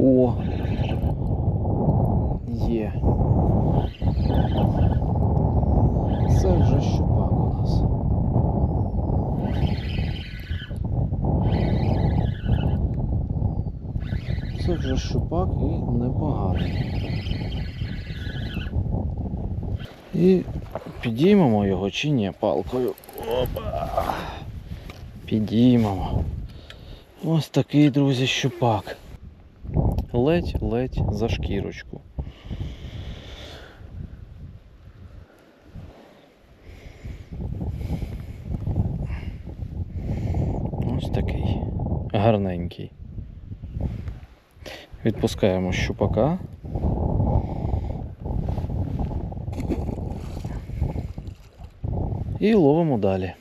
О! Є. Це вже щупак у нас. Це вже щупак і непоганий. І підіймемо його чи ні палкою. Опа! Підіймемо. Ось такий, друзі, щупак. Ледь-ледь за шкірочку. Ось такий. Гарненький. Відпускаємо щупака. І ловимо далі.